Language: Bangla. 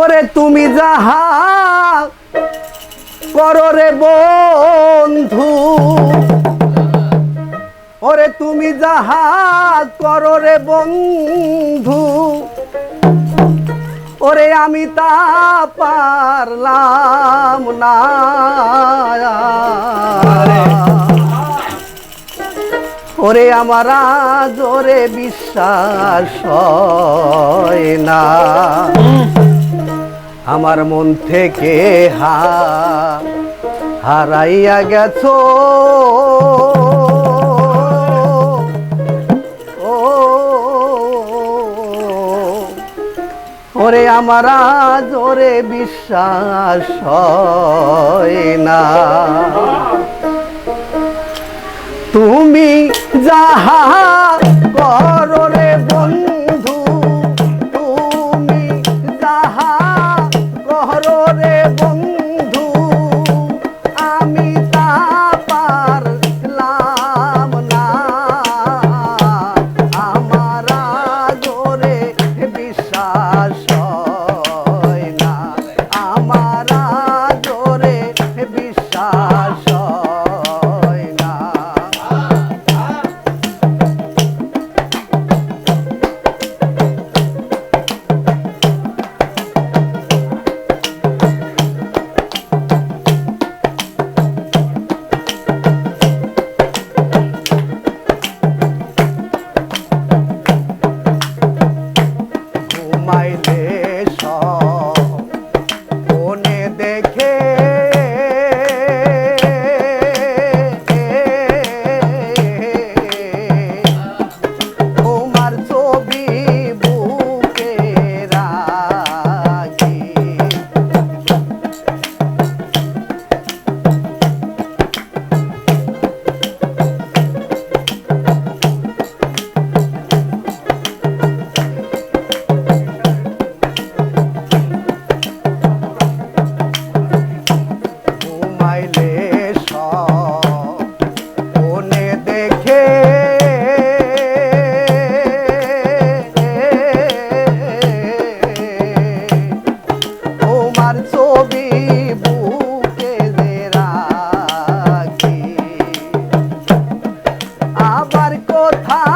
ওরে তুমি যাহা করো রে বন্ধু। ওরে তুমি যাহা করো রে বন্ধু। ওরে আমি তা পারলাম না। ওরে আমার জোরে বিশ্বাস না। আমার মন থেকে হা হারাইয়া গেছ। ওরে আমার জোরে বিশ্বাস না। তুমি কোথা